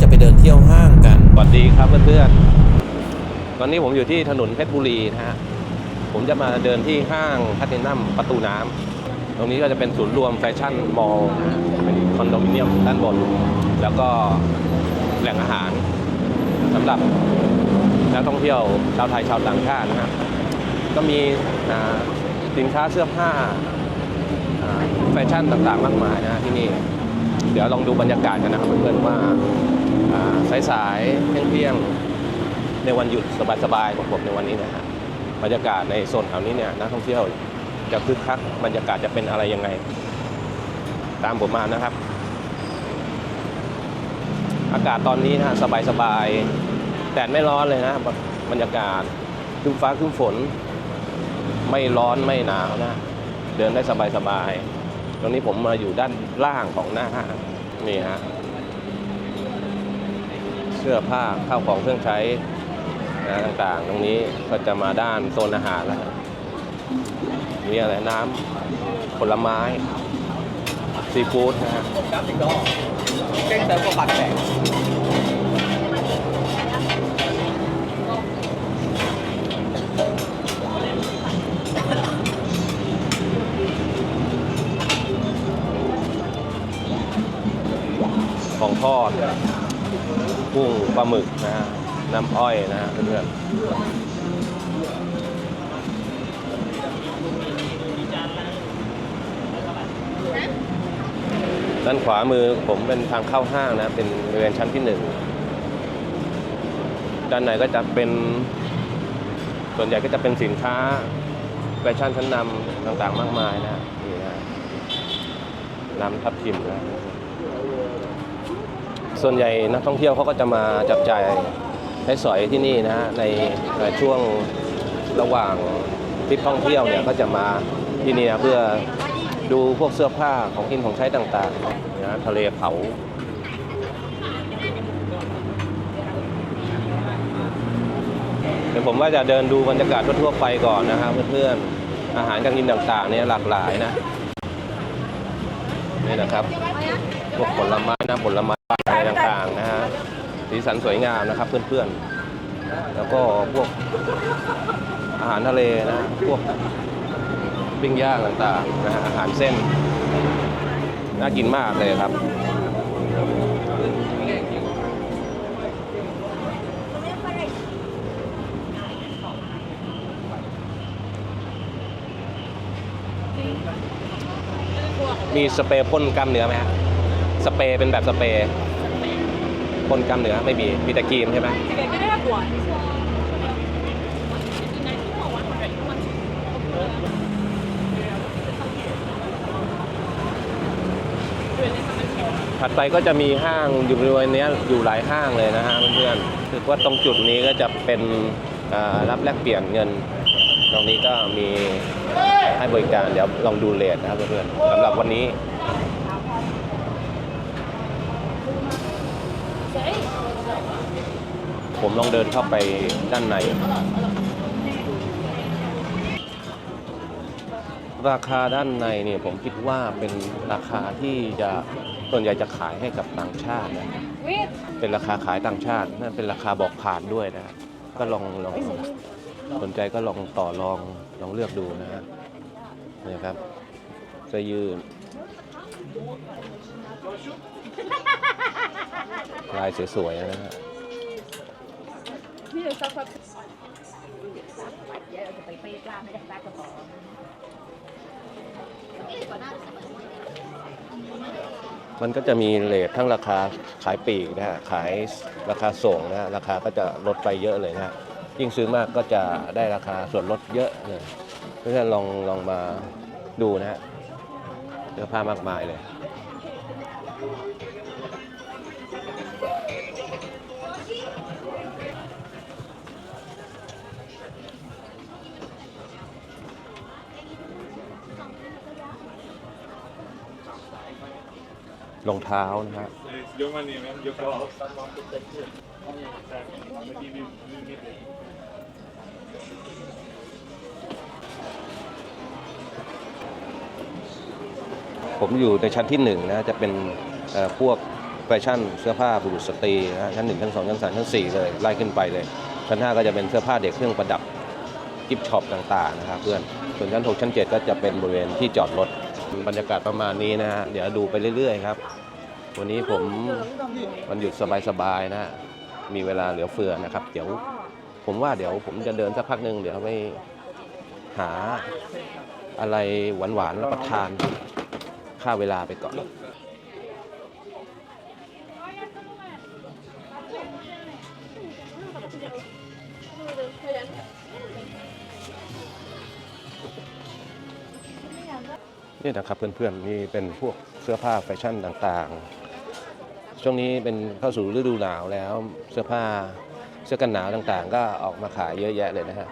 จะไปเดินเที่ยวห้างกัน สวัสดีครับเพื่อนๆ ตอนนี้ผมอยู่ที่ถนนเพชรบุรีนะฮะ ผมจะมาเดินที่ห้างพัทนัมประตูน้ำ ตรงนี้ก็จะเป็นศูนย์รวมแฟชั่นมอลล์เป็นคอนโดมิเนียมด้านบน แล้วก็แหล่งอาหารสำหรับนักท่องเที่ยวชาวไทยชาวต่างชาตินะฮะ ก็มีสินค้าเสื้อผ้าอ่าแฟชั่นต่างๆ มากมายนะฮะที่นี่ เดี๋ยวลองดูบรรยากาศกันนะครับเพื่อนๆว่าสายๆเที่ยงๆในวันหยุดสบายๆของผมในวันนี้นะฮะบรรยากาศในโซนแถวนี้เนี่ยนักท่องเที่ยวจะคึกคักบรรยากาศจะเป็นอะไรยังไง ตามผมมานะครับ อากาศตอนนี้นะฮะสบายๆแดดไม่ร้อนเลยนะบรรยากาศครึ้มฟ้าครึ้มฝน ไม่ร้อนไม่หนาวนะ เดินได้สบายๆ ตรงนี้ผมมาอยู่ด้านล่างของหน้าห้างนี่ฮะเสื้อผ้าข้าวของเครื่องใช้นะต่างๆ ตรงนี้ก็จะมาด้านโซนอาหารแล้วครับมีอะไรน้ำผลไม้ ซีฟู้ดนะฮะครับถึงก็เก้งเติมก็บัตรแตก ของทอดกุ้งปลาหมึกนะฮะน้ำอ้อยนะฮะเพื่อนด้านขวามือผมเป็นทางเข้าห้างนะ เป็นบริเวณชั้นที่หนึ่งด้านในก็จะเป็น ส่วนใหญ่ก็จะเป็นสินค้าแฟชั่นชั้นนำต่างๆ มากมายนะนี่นะน้ำทับทิมนะ ส่วนใหญ่นักท่องเที่ยวเขาก็จะมาจับจ่ายใช้สอยที่นี่นะฮะในช่วงระหว่างทริปท่องเที่ยวเนี่ยก็จะมาที่นี่นะเพื่อดูพวกเสื้อผ้าของกินของใช้ต่างๆนะทะเลเผาเดี๋ยวผมว่าจะเดินดูบรรยากาศทั่วๆไปก่อนนะครับเพื่อนๆอาหารการกินต่างๆเนี่ยหลากหลายนะนี่นะครับพวกผลไม้นะผลไม้อะไรต่างๆนะฮะ สีสันสวยงามนะครับเพื่อนๆ แล้วก็พวกอาหารทะเลนะพวกปิ้งย่างต่างๆนะอาหารเส้น น่ากินมากเลยครับมีสเปรย์พ่นกล้ามเนื้อไหมฮะสเปรย์เป็นแบบสเปรย์ พ่นกล้ามเนื้อไม่มีมีแต่ครีมใช่ไหมถัดไปก็จะมีห้างอยู่บริเวณเนี้ยอยู่หลายห้างเลยนะฮะเพื่อนๆคือว่าตรงจุดนี้ก็จะเป็นอ่ารับแลกเปลี่ยนเงิน ตรงนี้ก็มีให้บริการเดี๋ยวลองดูเลทนะครับเพื่อนๆสำหรับวันนี้ ผมลองเดินเข้าไปด้านใน ราคาด้านในเนี่ยผมคิดว่าเป็นราคาที่จะส่วนใหญ่จะขายให้กับต่างชาตินะเป็นราคาขายต่างชาตินั่นเป็นราคาบอกผ่านด้วยนะก็ลองลองสนใจก็ลองต่อลองลองเลือกดูนะฮะนี่ครับเสื้อยืดลายสวยๆนะฮะ มันก็จะมีเลททั้งราคาขายปลีกนะฮะ ขายราคาส่งนะฮะ ราคาก็จะลดไปเยอะเลยนะฮะ ยิ่งซื้อมากก็จะได้ราคาส่วนลดเยอะเลยเพราะฉะนั้นลองลองมาดูนะฮะเสื้อผ้ามากมายเลย รองเท้านะฮะ Giovanni, men jag kan ha ผมอยู่ในชั้นที่หนึ่งนะจะเป็นพวกแฟชั่นเสื้อผ้าบุรุษสตรีนะฮะชั้นหนึ่งชั้นสองชั้นสามชั้นสี่เลยไล่ขึ้นไปเลย ชั้นห้าก็จะเป็นเสื้อผ้าเด็กเครื่องประดับกิฟช็อปต่างๆนะครับเพื่อนส่วนชั้นหกชั้นเจ็ดก็จะเป็นบริเวณที่จอดรถ บรรยากาศประมาณนี้นะฮะ เดี๋ยวดูไปเรื่อยๆครับ วันนี้ผมวันหยุดสบายๆนะฮะ มีเวลาเหลือเฟือนะครับ เดี๋ยวผมว่าเดี๋ยวผมจะเดินสักพักหนึ่งเดี๋ยวไปหาอะไรหวานๆรับประทานค่าเวลาไปก่อน นี่นะครับเพื่อนๆนี่เป็นพวกเสื้อผ้าแฟชั่นต่างๆ ช่วงนี้เป็นเข้าสู่ฤดูหนาวแล้วเสื้อผ้าเสื้อกันหนาวต่างๆ ก็ออกมาขายเยอะแยะเลยนะฮะ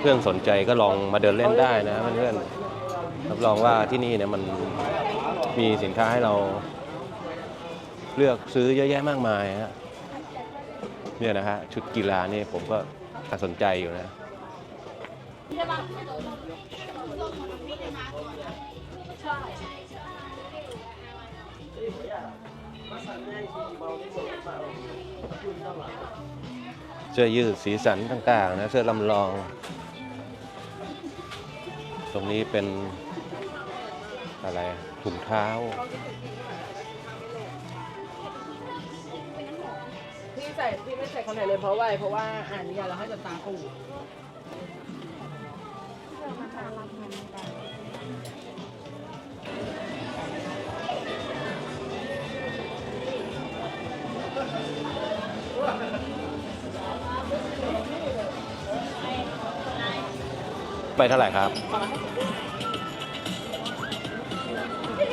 เพื่อนๆสนใจก็ลองมาเดินเล่นได้นะเพื่อนๆรับรองว่าที่นี่เนี่ยมันมีสินค้าให้เรา เลือกซื้อเยอะแยะมากมายฮะเนี่ยนะฮะชุดกีฬานี่ผมก็สนใจอยู่นะ เสื้อยืดสีสันต่างๆนะเสื้อลำลอง ตรงนี้เป็นอะไรถุงเท้า ใส่พี่ไม่ใส่ข้างในเลยเพราะว่าอะไรเพราะว่าอ่านนิยายแล้วให้จะตาปูไปเท่าไหร่ครับ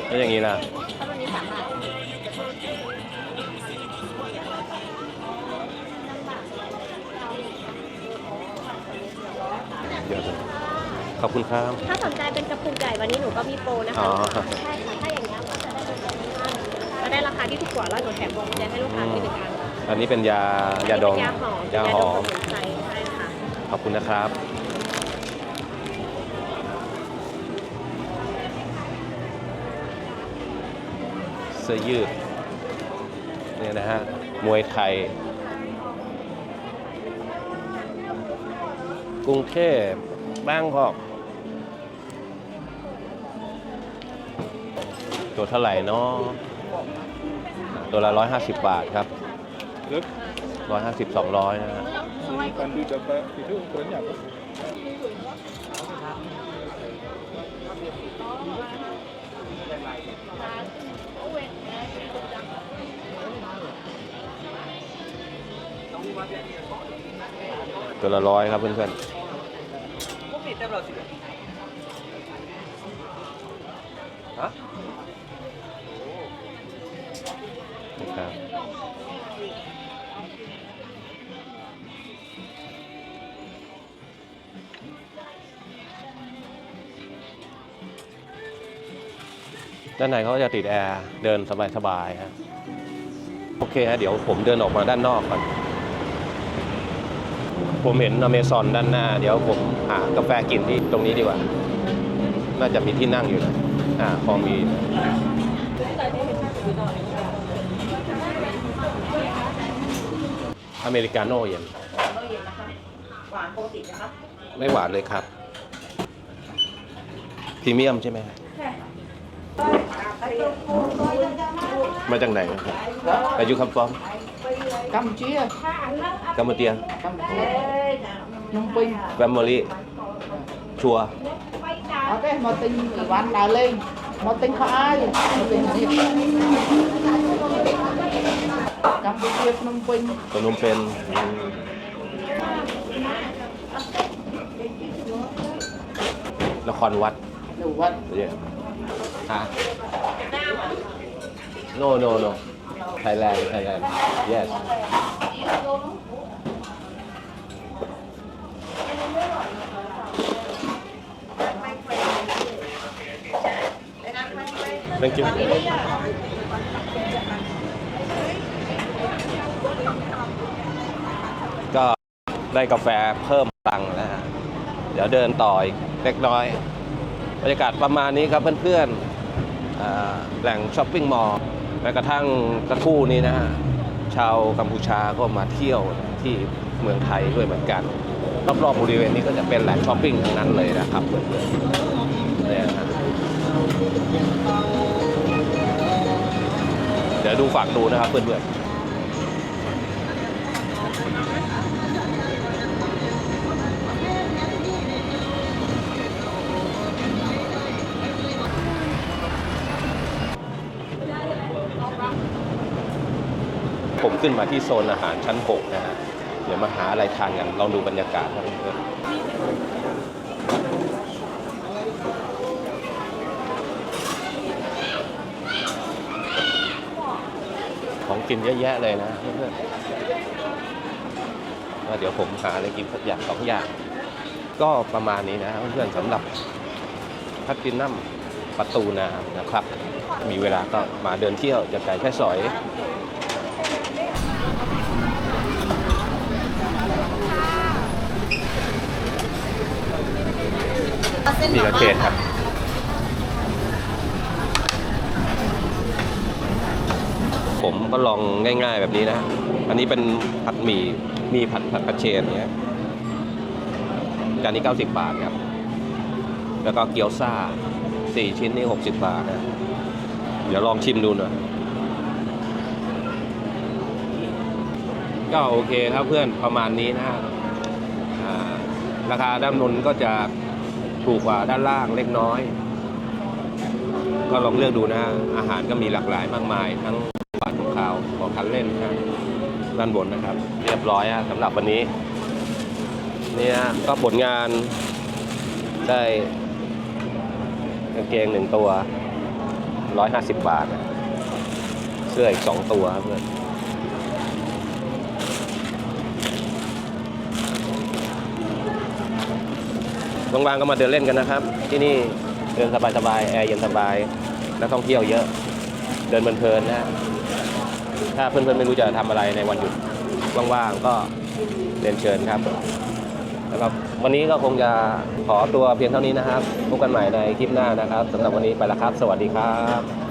แล้วอย่างนี้ล่ะ ถ้าวันนี้สามบาท เดี๋ยวนะขอบคุณครับ ถ้าสนใจเป็นกระปุกใหญ่วันนี้หนูก็มีโปรนะคะอ๋อ ใช่ค่ะถ้าอย่างนี้ยก็จะได้เป็นแบบนี้มากก็ได้ราคาที่ถูกกว่าแล้วหนูแถมวงกุญแจให้ลูกค้าที่หนึ่งอันอันนี้เป็นยายาดอง ยาหอมยาหอม สมุนไพรใช่ค่ะ ขอบคุณนะครับ เสื้อยืดเนี่ยนะฮะ มวยไทย กรุงเทพบางกอกตัวเท่าไหร่เนาะตัวละ 150 บาทครับ Look, 150 200 นะฮะ you can do dapat itu ukurannya apa? ตัวละร้อยครับเพื่อนๆฮะนี่ครับด้านในเขาก็จะติดแอร์ เดินสบายๆฮะโอเคฮะเดี๋ยวผมเดินออกมาด้านนอกก่อน ผมเห็นอเมซอนด้านหน้า เดี๋ยวผมหากาแฟกินที่ตรงนี้ดีกว่า น่าจะมีที่นั่งอยู่นะอ่าพอมีอเมริกาโน่เย็นหวานปกตินะครับ ไม่หวานเลยครับพรีเมียมใช่ไหมมาจากไหนอายุคำฟ้อมกัมพูชีกัมพูเตียกัมพูชีนมปิงแฟมิลี่ชัวเอาไปมาติง อีวันดาวเล่งมาติงเขาอ้ายมาติงนี่กัมพูชีนมปิงตัวนมเป็นอืมนครวัดหนูวัด Yeah. Huh? No, no, no. Thailand, Thailand. Yes. Thank you. ได้กาแฟเพิ่มพลังแล้วฮะเดี๋ยวเดินต่ออีกเล็กน้อย บรรยากาศประมาณนี้ครับเพื่อนๆแหล่งช้อปปิ้งมอลล์ แม้กระทั่งตะคู่นี้นะฮะชาวกัมพูชาก็มาเที่ยวที่เมืองไทยด้วยเหมือนกัน รอบๆบริเวณนี้ก็จะเป็นแหล่งช้อปปิ้งทั้งนั้นเลยนะครับเพื่อนๆเนี่ยนะเดี๋ยวดูฝากดูนะครับเพื่อนๆ ขึ้นมาที่โซนอาหารชั้น 6 นะฮะ เดี๋ยวมาหาอะไรทานกัน ลองดูบรรยากาศครับเพื่อนของกินเยอะแยะเลยนะเพื่อนเดี๋ยวผมหาอะไรกินสักอย่างสองอย่าง ก็ประมาณนี้นะเพื่อนสำหรับพัทตินัมประตูน้ำนะครับ มีเวลาก็มาเดินเที่ยวจะไก่แค่สอย มีกระเทียมครับผมก็ลองง่าย ๆแบบนี้นะ อันนี้เป็นผัดหมี่ มีผัดผัดกระเชนเนี้ย จานนี้ 90 บาทครับ แล้วก็เกี๊ยวซ่า 4 ชิ้นนี่ 60 บาทนะ เดี๋ยวลองชิมดูหน่อยก็โอเคครับเพื่อนประมาณนี้นะฮะอ่าราคาด้านบนก็จะ ถูกกว่าด้านล่างเล็กน้อย ก็ลองเลือกดูนะ อาหารก็มีหลากหลายมากมาย ทั้งหวานของขาวของทานเล่นนะด้านบนนะครับ เรียบร้อยฮะสำหรับวันนี้เนี่ยก็ผลงานได้กางเกงหนึ่งตัว 150 บาท เสื้ออีก 2 ตัวครับเพื่อน ว่างๆก็มาเดินเล่นกันนะครับ ที่นี่เดินสบายๆแอร์เย็นสบายนักท่องเที่ยวเยอะ เดินเพลินๆนะถ้าเพื่อนๆไม่รู้จะทำอะไรในวันหยุดว่างๆก็เรียนเชิญครับแล้วก็วันนี้ก็คงจะขอตัวเพียงเท่านี้นะครับพบกันใหม่ในคลิปหน้านะครับสำหรับวันนี้ไปแล้วครับ สวัสดีครับ